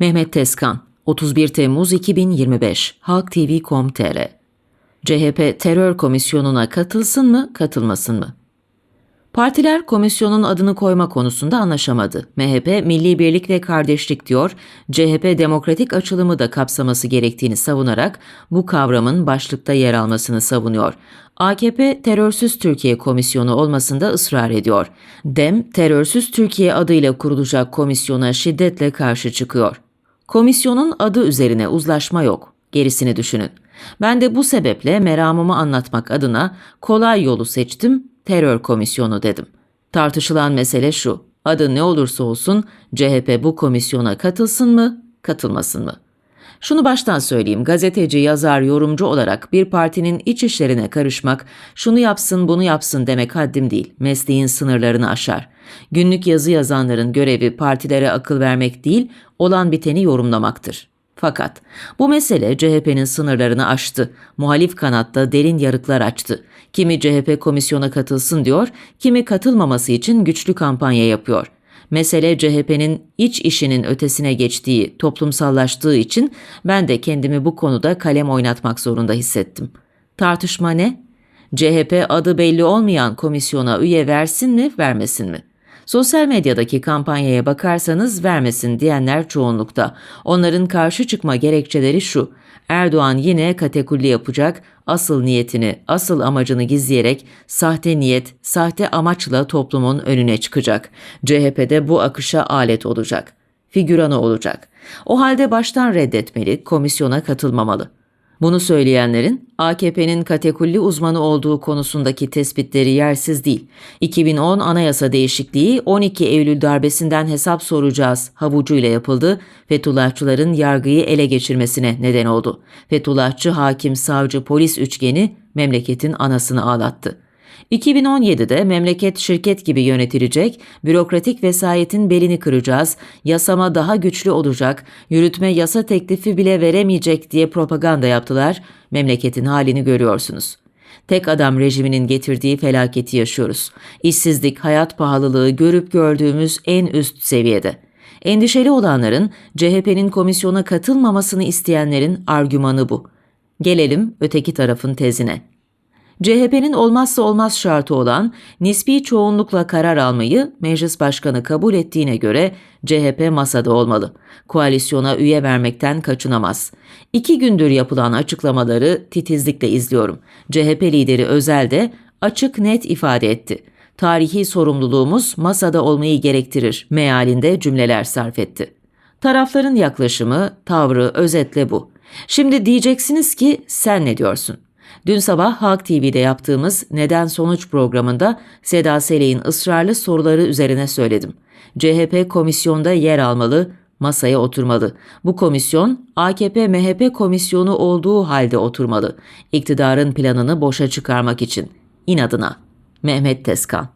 Mehmet Tezkan, 31 Temmuz 2025, Halk TV.com.tr CHP terör komisyonuna katılsın mı, katılmasın mı? Partiler komisyonun adını koyma konusunda anlaşamadı. MHP milli birlik ve kardeşlik diyor, CHP demokratik açılımı da kapsaması gerektiğini savunarak bu kavramın başlıkta yer almasını savunuyor. AKP terörsüz Türkiye komisyonu olmasında ısrar ediyor. DEM terörsüz Türkiye adıyla kurulacak komisyona şiddetle karşı çıkıyor. Komisyonun adı üzerine uzlaşma yok. Gerisini düşünün. Ben de bu sebeple meramımı anlatmak adına kolay yolu seçtim, terör komisyonu dedim. Tartışılan mesele şu. Adı ne olursa olsun CHP bu komisyona katılsın mı, katılmasın mı? Şunu baştan söyleyeyim, gazeteci, yazar, yorumcu olarak bir partinin iç işlerine karışmak, şunu yapsın, bunu yapsın demek haddim değil, mesleğin sınırlarını aşar. Günlük yazı yazanların görevi partilere akıl vermek değil, olan biteni yorumlamaktır. Fakat bu mesele CHP'nin sınırlarını aştı. Muhalif kanatta derin yarıklar açtı. Kimi CHP komisyona katılsın diyor, kimi katılmaması için güçlü kampanya yapıyor. Mesele CHP'nin iç işinin ötesine geçtiği, toplumsallaştığı için ben de kendimi bu konuda kalem oynatmak zorunda hissettim. Tartışma ne? CHP adı belli olmayan komisyona üye versin mi, vermesin mi? Sosyal medyadaki kampanyaya bakarsanız vermesin diyenler çoğunlukta. Onların karşı çıkma gerekçeleri şu. Erdoğan yine katekulli yapacak, asıl niyetini, asıl amacını gizleyerek sahte niyet, sahte amaçla toplumun önüne çıkacak. CHP'de bu akışa alet olacak. Figüranı olacak. O halde baştan reddetmeli, komisyona katılmamalı. Bunu söyleyenlerin AKP'nin katekulli uzmanı olduğu konusundaki tespitleri yersiz değil. 2010 anayasa değişikliği 12 Eylül darbesinden hesap soracağız havucuyla yapıldı. Fethullahçıların yargıyı ele geçirmesine neden oldu. Fethullahçı hakim, savcı, polis üçgeni memleketin anasını ağlattı. 2017'de memleket şirket gibi yönetilecek, bürokratik vesayetin belini kıracağız, yasama daha güçlü olacak, yürütme yasa teklifi bile veremeyecek diye propaganda yaptılar. Memleketin halini görüyorsunuz. Tek adam rejiminin getirdiği felaketi yaşıyoruz. İşsizlik, hayat pahalılığı görüp gördüğümüz en üst seviyede. Endişeli olanların, CHP'nin komisyona katılmamasını isteyenlerin argümanı bu. Gelelim öteki tarafın tezine. CHP'nin olmazsa olmaz şartı olan nispi çoğunlukla karar almayı meclis başkanı kabul ettiğine göre CHP masada olmalı. Koalisyona üye vermekten kaçınamaz. İki gündür yapılan açıklamaları titizlikle izliyorum. CHP lideri Özel de açık net ifade etti. Tarihi sorumluluğumuz masada olmayı gerektirir mealinde cümleler sarf etti. Tarafların yaklaşımı, tavrı özetle bu. Şimdi diyeceksiniz ki sen ne diyorsun? Dün sabah Halk TV'de yaptığımız Neden Sonuç programında Seda Seley'in ısrarlı soruları üzerine söyledim. CHP komisyonda yer almalı, masaya oturmalı. Bu komisyon AKP-MHP komisyonu olduğu halde oturmalı. İktidarın planını boşa çıkarmak için. İnadına. Mehmet Tezkan